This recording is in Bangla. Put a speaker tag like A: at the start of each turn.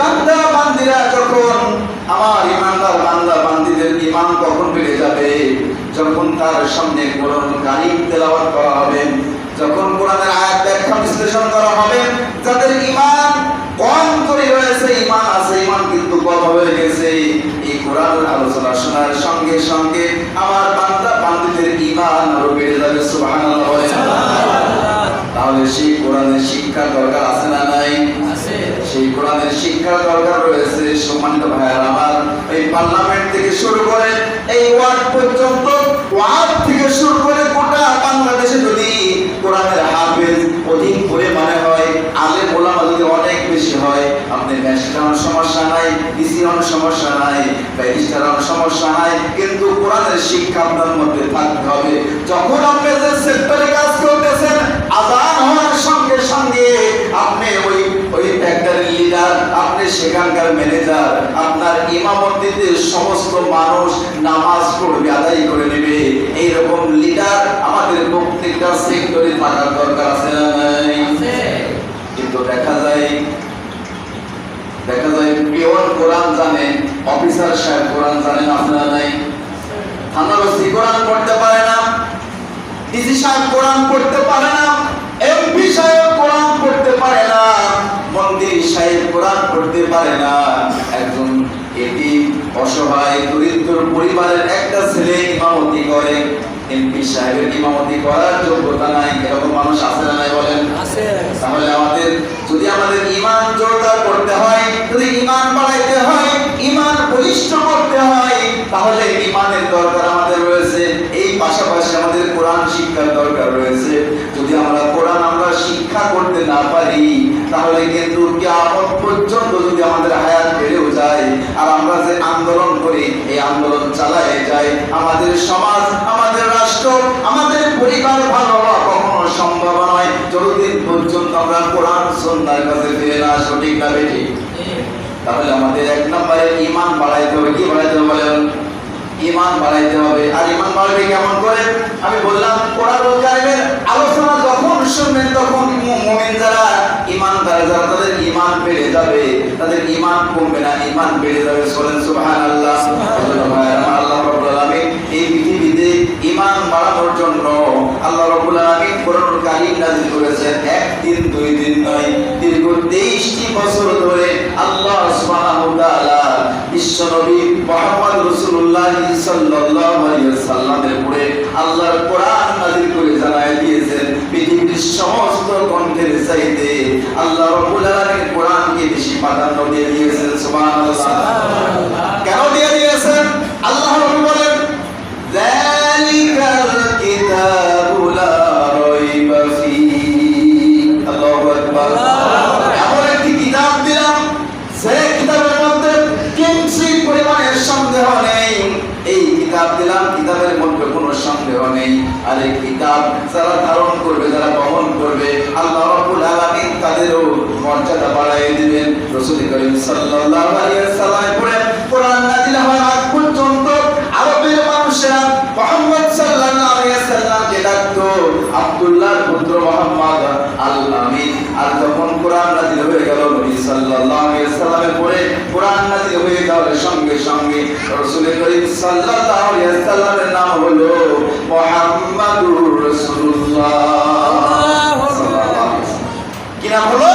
A: বান্দা, বান্দিরা, যখন আমার ইমানদার বান্দা, বান্দিদের ইমান কখন বেড়ে যাবে? যখন তার সামনে কোরআন কারিম তেলাওয়াত করা হবে, যখন কোরআনের আয়াত ব্যাখ্যা বিশ্লেষণ করা হবে, যাদের ইমান কম করে রয়েছে ইমান আছে ইমান কিন্তু কম হয়ে গেছে, এই কোরআনের আলোচনা শোনার সঙ্গে সঙ্গে আমার বান্দা, বান্দিদের ইমান আরও বেড়ে যাবে, সুবহানাল্লাহ তাহলে সেই কোরআনের শিক্ষা দরকার আছে না নাই? কোরআনের শিক্ষা দরকার রয়েছে। সম্মানিত ভাইয়ার, আমার এই পার্লামেন্ট থেকে শুরু করে এই ওয়ার্ড পর্যন্ত, ওয়ার্ড থেকে শুরু করে গোটা বাংলাদেশে যদি কোরআনের হাফেজ অধিক পরিমাণে হয় আলে ওলামা যদি অনেক বেশি হয়, আপনি ম্যাজিস্ট্রেট হওয়ার সমস্যা নাই হওয়ার সমস্যা নাই, ব্যারিস্টার সমস্যা নাই, কিন্তু কোরআনের শিক্ষা আপনার মধ্যে থাকতে হবে। যখন আপনি যে সেক্টরে কাজ করতেছেন, আজান হওয়ার সঙ্গে সঙ্গে আপনি ওই ওই ফ্যাক্টরির লিডার আপনি সেখানকার ম্যানেজার আপনার ইমামতিতে সমস্ত মানুষ নামাজ পড়বে আদায় করে নেবে। এইরকম লিডার আমাদের প্রত্যেকটা সেক্টরে থাকার দরকার আছে না কিন্তু দেখা যায় দেখা যায় পিওন কোরআন জানে অফিসার সাহেব কোরআন জানে না আপনারা নাই? থানার ওসি কোরআন পড়তে পারে না ডিসি সাহেব কোরআন পড়তে পারে না এমপি সাহেব কোরআন পড়তে পারে না মন্ত্রী সাহেব কোরআন পড়তে পারে না একজন অসহায় দরিদ্র পরিবারের একটা ছেলে ইমামতি করে। এমপি সাহেবের ইমামতি করার যোগ্যতা নাই। এরকম মানুষ আছে না নাই বলেন? তাহলে আমাদের যদি আমাদের ইমান জোরদার করতে হয় যদি ইমান বাড়াইতে হয় ইমান বলিষ্ঠ করতে হয় তাহলে ইমানের দরকার আমাদের রয়েছে। এই পাশাপাশি আমাদের কোরআন শিক্ষার দরকার রয়েছে। যদি আমরা কোরআন আমরা শিক্ষা করতে না পারি তাহলে কিন্তু কিয়ামত পর্যন্ত যদি আমাদের হায়াত বেড়েও যায় আর আমরা যে আন্দোলন করি, এই আন্দোলন চালায় যাই। আমাদের সমাজ, আমাদের রাষ্ট্র, আমাদের পরিবার ভালো হওয়া কখনো সম্ভব নয়। যতদিন পর্যন্ত আমরা কোরআন সন্ধ্যার কাছে ফিরে না আসব, ঠিক তাহলে আমাদের এক নম্বরে ইমান বাড়াইতে হবে। কি বাড়াইতে হবে বলেন? ইমান বাড়াইতে হবে। আর ইমান বাড়াবে কেমন করে? আমি বললাম কারিমের আলোচনা যখন শুনবেন, তখন মুমিন যারা ইমানদার যারা, তাদের ইমান বেড়ে যাবে, তাদের ইমান কমবে না ইমান বেড়ে যাবে। বলেন, সুবহানাল্লাহ। আল্লাহ রাব্বুল আলামিন এই পৃথিবীতে ইমান বাড়ানোর জন্য আল্লাহ রাব্বুল আলামিন কোরআনুল কারীম নাযিল করেছেন একদিন দুই দিন নয়, দীর্ঘ 23টি বছর ধরে আল্লাহ সুবহানাহু ওয়া তাআলা বিশ্বনবী মুহাম্মদ রাসূলুল্লাহ সাল্লাল্লাহু আলাইহি ওয়াসাল্লামের উপরে আল্লাহর কোরআন করে জানায় দিয়েছেন। পৃথিবীর সমস্ত কণ্ঠের চাইতে আল্লাহ রবুল আলমীর কোরআনকে বেশি প্রাধান্য দিয়ে দিয়েছেন, সুবহানাল্লাহ। কেন দিয়ে সন্দেহ নেই আর এই কিতাব যারা ধারণ করবে, যারা বহন করবে, আল্লাহ রাব্বুল আলামিন তাদেরও মর্যাদা বাড়ায় দিবেন। রাসূল করিম সাল্লাল্লাহু আলাইহি ওয়াসাল্লাম কোরআন নাযিল হওয়ার আগ পর্যন্ত আরবের মানুষেরা মুহাম্মদ সাল্লাল্লাহু আলাইহি ওয়াসাল্লামকে ডাকতো, আব্দুল্লাহর পুত্র মুহাম্মদ আর যখন কোরআন নাজিল হয়ে গেল নবী সাল্লাল্লাহু আলাইহি কোরআন নাজিল হয়ে সঙ্গে সঙ্গে রাসূল করিম সাল্লাল্লাহু আলাইহি সাল্লামের নাম হলো মুহাম্মাদুর রাসূলুল্লাহ। কি নাম হলো?